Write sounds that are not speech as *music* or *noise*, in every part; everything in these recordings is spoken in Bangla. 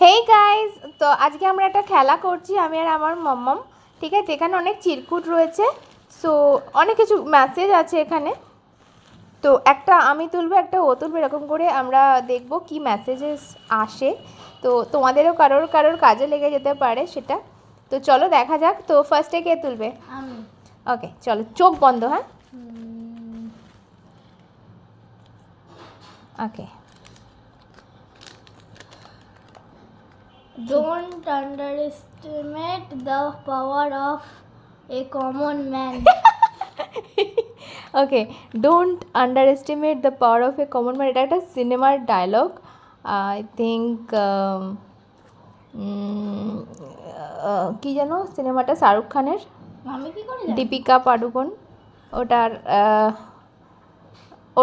হেই গাইস তো আজকে আমরা একটা খেলা করছি আমি আর আমার মম্মম ঠিক আছে? এখানে অনেক চিরকুট রয়েছে সো অনেক কিছু মেসেজ আছে এখানে। তো একটা আমি তুলবো একটা ও তুলবে এরকম করে আমরা দেখব কি মেসেজেস আসে। তো তোমাদেরও কারোর কারোর কাজে লেগে যেতে পারে সেটা। তো চলো দেখা যাক তো ফার্স্টে কে তুলবে? ওকে চলো চোখ বন্ধ হ্যাঁ? Okay Don't underestimate the power of a common man. Okay don't underestimate the power of a common man এটা একটা সিনেমার ডায়লগ আই থিঙ্ক কী যেন সিনেমাটা শাহরুখ খানের? দীপিকা পাডুকোন। ওটার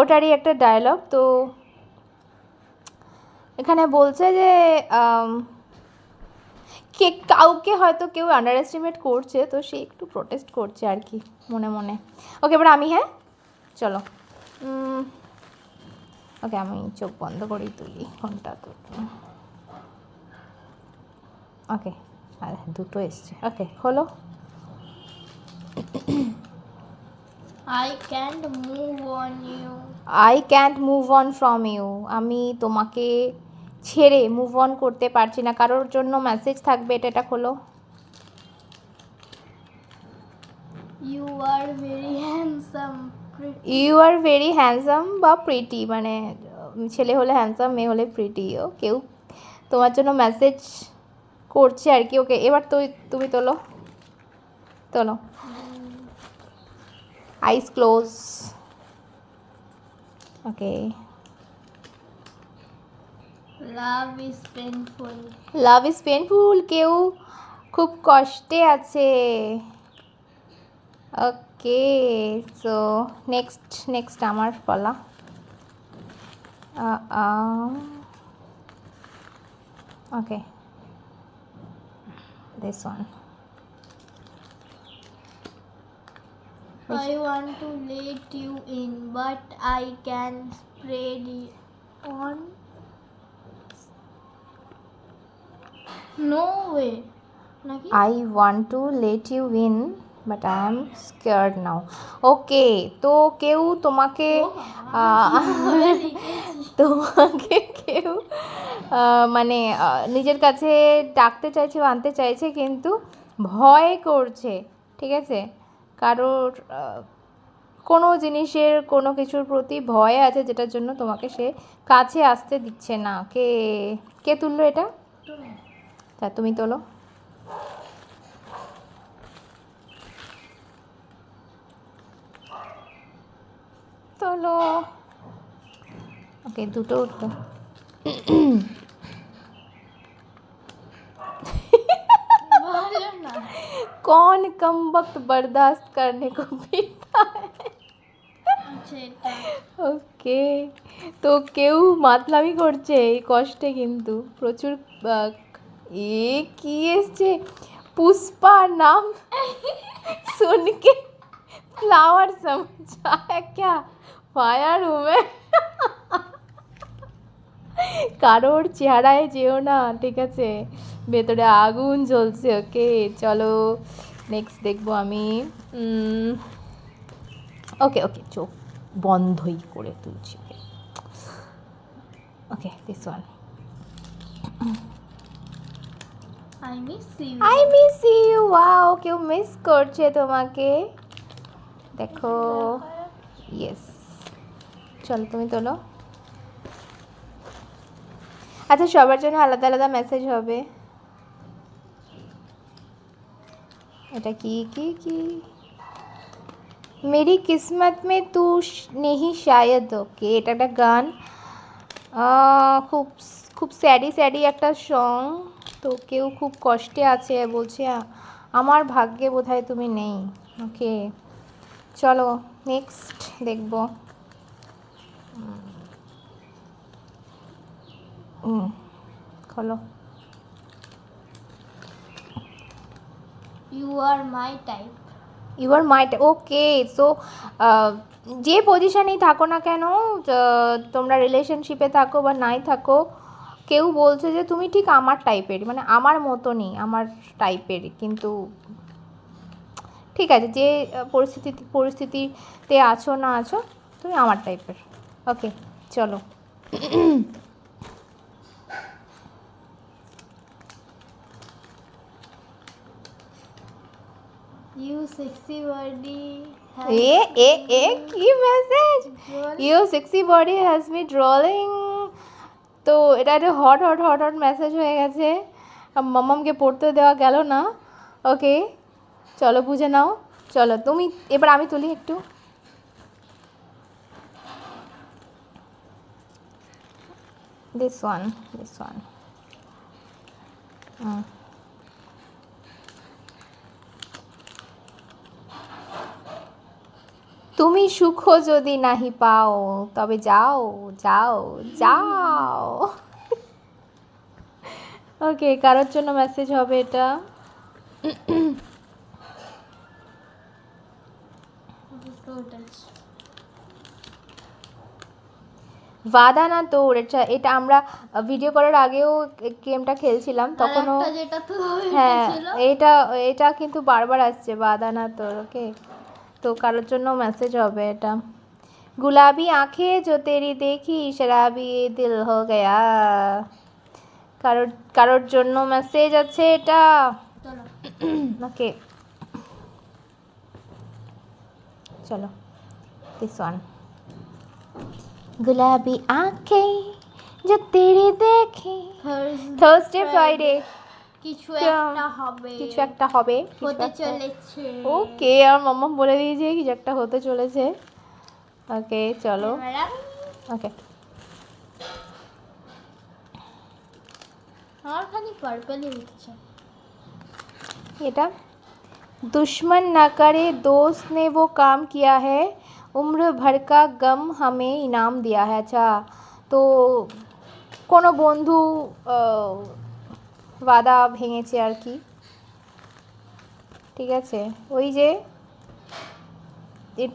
ওটারই একটা ডায়লগ তো এখানে বলছে যে আম, কে কাউকে হয়তো কেউ আন্ডার এস্টিমেট করছে তো সে একটু প্রোটেস্ট করছে আর কি মনে মনে। ওকে এবার আমি হ্যাঁ? চলো। ওকে আমি চোখ বন্ধ করেই তুলি ফোনটা তো ওকে আর দুটো এসছে। ওকে হলো I can't move on you I can't move on from you আমি তোমাকে ছেড়ে মুভ অন করতে পারছি না। কারোর জন্য মেসেজ থাকবে এটা এটা খোলো। Are very handsome. Pretty. You are very handsome বা প্রিটি মানে ছেলে হলে হ্যান্ডসাম মেয়ে হলে প্রিটি ও কেউ তোমার জন্য মেসেজ করছে আর কি। ওকে এবার তুই তুমি তোলো। তোলো। Eyes close okay love is painful কেউ খুব কষ্টে আছে। ওকে সো নেক্সট নেক্সট আমার পলা okay this one I want to let you in, but I can spread on. No way. নাকি? I want to let you in but I am scared now okay তো কেউ তোমাকে *laughs* তোমাকে কেউ মানে নিজের কাছে ডাকতে চাইছে বা আনতে চাইছে কিন্তু ভয় করছে ঠিক আছে? কারোর কোনো জিনিসের কোনো কিছুর প্রতি ভয় আছে যেটার জন্য তোমাকে সে কাছে আসতে দিচ্ছে না। কে কে তুললো এটা? তা তুমি তোলো তোলো ওকে দুটো উঠলো ভালো না कौन कम वक्त बर्दाश्त करने को पीता है আচ্ছা এটা ওকে তো কেউ মাতলামি করছে এই কষ্টে কিন্তু প্রচুর আহ, এ কি এসছে পুষ্পা নাম सुन के फ्लावर समझ आया क्या ফায়ার রুমে কারোর চেহারায় যেও না ঠিক আছে ভেতরে আগুন জ্বলছে ওকে চলো নেক্সট দেখবো আমি ওকে ওকে চোখ বন্ধই করে তুলছি okay this one I miss you I miss you wow কেউ মিস করছে তোমাকে। দেখো। ইয়েস চলো, তুমি তোলো। আচ্ছা সবার জন্য আলাদা আলাদা মেসেজ হবে। এটা কি কি কি? মেরি কিসমত মে তু নেহি শায়দ ওকে এটা একটা গান। খুব খুব স্যাডি স্যাডি একটা সং তো কেউ খুব কষ্টে আছে বলছে আমার ভাগ্যে বোধহয় তুমি নেই। ওকে চলো নেক্সট দেখব। খোলো। You are my type you are might okay so যে পজিশনেই থাকো না কেন তোমরা রিলেশনশিপে থাকো বা নাই থাকো কেউ বলছে যে তুমি ঠিক আমার টাইপের মানে আমার মতনই আমার টাইপের কিন্তু ঠিক আছে যে পরিস্থিতি পরিস্থিতিতে আছো না আছো তুমি আমার টাইপের ওকে চলো। Sexy body. has এ এ এ কি message you sexy body has me drooling তো এটা একটা hot hot hot hot message হয়ে গেছে। মামামকে পড়তে দেওয়া গেল না। ওকে চলো বুঝে নাও। চলো, তুমি, এবার আমি তুলি একটু। দিস ওয়ান দিস ওয়ান তুমি সুখ যদি নাহি পাও তবে যাও যাও যাও। ওকে কারোর জন্য মেসেজ হবে এটা. বাদা না তোর এটা এটা আমরা ভিডিও করার আগেও গেমটা খেলছিলাম তখনও আরেকটা যেটা তো হ্যাঁ এটা এটা কিন্তু বারবার আসছে বাদা না তোর ওকে তো কারোর জন্য মেসেজ হবে এটা গুলাবি আঁখে जो तेरी देखी शराबी दिल हो गया কারোর কারোর জন্য মেসেজ আছে এটা চলো ওকে চলো দিস ওয়ান गुलाबी आंखें जो तेरी देखी থার্সডে ফ্রাইডে কিছু কেউ- একটা হবে কিছু একটা হবে কিছু হতে একটা- চলেছে ওকে আর মাম্মা বলে দিয়েছে কিছু একটা হতে চলেছে ওকে চলো ম্যাডাম ওকে আমার খালি পার্পলই উঠছে এটা दुश्मन न करे दोस्त ने वो काम किया है उम्र भर का गम हमें इनाम दिया है আচ্ছা তো কোনো বন্ধু ওয়াদা ভেঙেছে আর কি। ঠিক আছে? ওই যে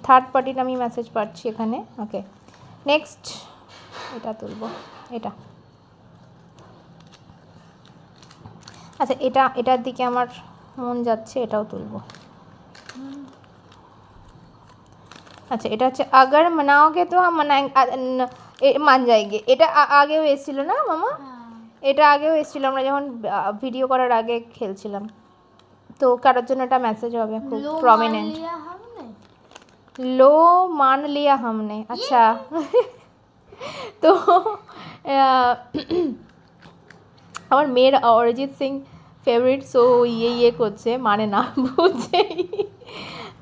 থার্ড পার্টির আমি মেসেজ পাচ্ছি এখানে। ওকে নেক্সট এটা তুলবো। এটা। আচ্ছা এটা, এটার দিকে আমার মন যাচ্ছে, এটাও তুলবো। আচ্ছা এটা হচ্ছে আগার মানাওগে তো মানায় মান যায়গে এটা আগেও এসেছিল না মামা? হ্যাঁ। এটা আগেও এসেছিল আমরা যখন ভিডিও করার আগে খেলছিলাম। তো কারোর জন্য এটা মেসেজ হবে খুব প্রমিনেন্ট লো মান লিয়া হামনে? আচ্ছা। ইয়ে! তো আমার মেয়ের অরিজিৎ সিং ফেভারিট সো ইয়ে ইয়ে করছে মানে না বুঝে।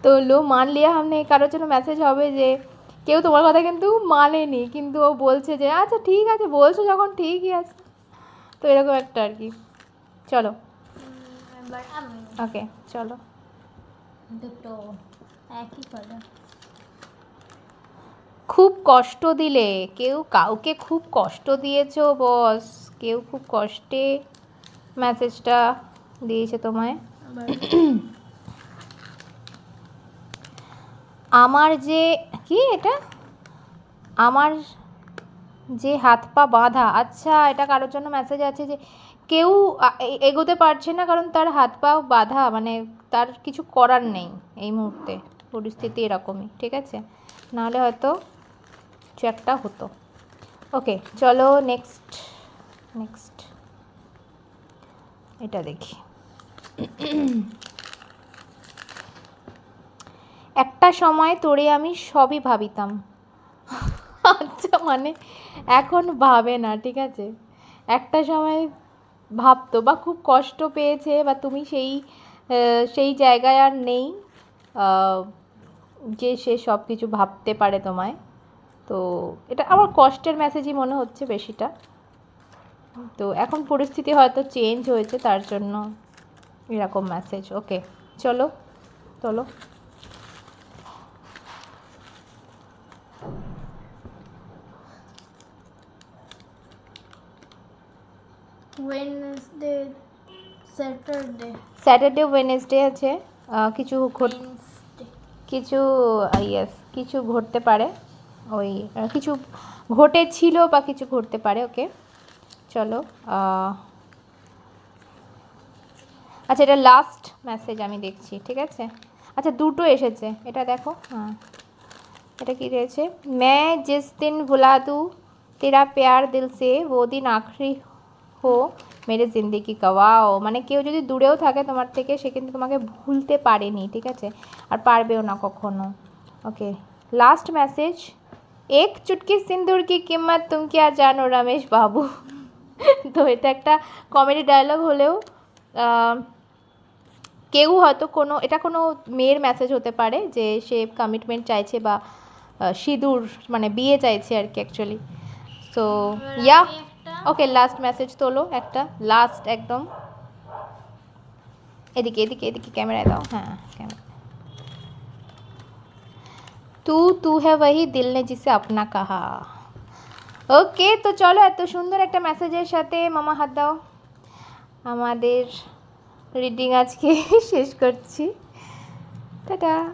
তো লো মান লিয়া হামনে কারোর জন্য মেসেজ হবে যে কেউ তোমার কথা কিন্তু মানেনি কিন্তু ও বলছে যে আচ্ছা ঠিক আছে বলছো যখন ঠিকই আছে। তো এরকম একটা আর কি। চলো। ওকে চলো। দুটো। একই কালার খুব কষ্ট দিলে কেউ কাউকে খুব কষ্ট দিয়েছ বস কেউ খুব কষ্টে মেসেজটা দিয়েছে তোমায়? আমার যে কি এটা? আমার যে হাত পা বাঁধা। আচ্ছা এটা কারোর জন্য মেসেজ আছে যে কেউ এগোতে পারছে না কারণ তার হাত পা বাঁধা মানে তার কিছু করার নেই এই মুহূর্তে। পরিস্থিতি এরকমই, ঠিক আছে? নাহলে হয়তো কিছু একটা হতো। ওকে, চলো নেক্সট নেক্সট এটা দেখি। একটা সময় তোরে আমি সবই ভাবিতাম। আচ্ছা *laughs* মানে এখন ভাবে না, ঠিক আছে? একটা সময় ভাবতো বা খুব কষ্ট পেয়েছে বা তুমি সেই সেই জায়গায় আর নেই যে সে সব কিছু ভাবতে পারে তোমায়। তো এটা আমার কষ্টের মেসেজই মনে হচ্ছে বেশিটা। তো এখন পরিস্থিতি হয়তো চেঞ্জ হয়েছে, তার জন্য এরকম মেসেজ ওকে চলো চলো। ওয়েনসডে স্যাটারডে স্যাটারডে ওয়েনেসডে আছে আহ, কিছু ঘট ওয়েনসডে কিছু ইয়েস কিছু ঘটতে পারে ওই আহ, কিছু ঘটেছিল বা কিছু ঘটতে পারে ওকে চলো আহ, আচ্ছা এটা লাস্ট মেসেজ আমি দেখছি ঠিক আছে আচ্ছা দুটো এসেছে এটা দেখো হ্যাঁ এটা কি রয়েছে मैं जिस दिन भुला दूँ तेरा प्यार दिल से वो दिन आखिरी দেখো মেরে জিন্দেগি কাওয়াও মানে কেউ যদি দূরেও থাকে তোমার থেকে সে কিন্তু তোমাকে ভুলতে পারেনি ঠিক আছে? আর পারবেও না কখনো। ওকে লাস্ট মেসেজ এক চুটকি সিন্দুর কি কিম্মত? তুমি কি আর জানো রমেশ বাবু? *laughs* তো এটা একটা কমেডি ডায়লগ হলেও কেউ হয়তো কোনো এটা কোনো মেয়ের মেসেজ হতে পারে যে সে কমিটমেন্ট চাইছে বা সিঁদুর মানে বিয়ে চাইছে আর কি actually so yeah okay last message তোলো একটা। লাস্ট একদম। এদিকে এদিকে এদিকে ক্যামেরায় দাও। হ্যাঁ ক্যামেরা। তু তু হ্যাঁ দিল নে জিসে আপনা কাহা। ওকে তো চলো এত সুন্দর একটা মেসেজের সাথে মামা হাত দাও। আমাদের রিডিং আজকে *laughs* শেষ করছি। টাটা।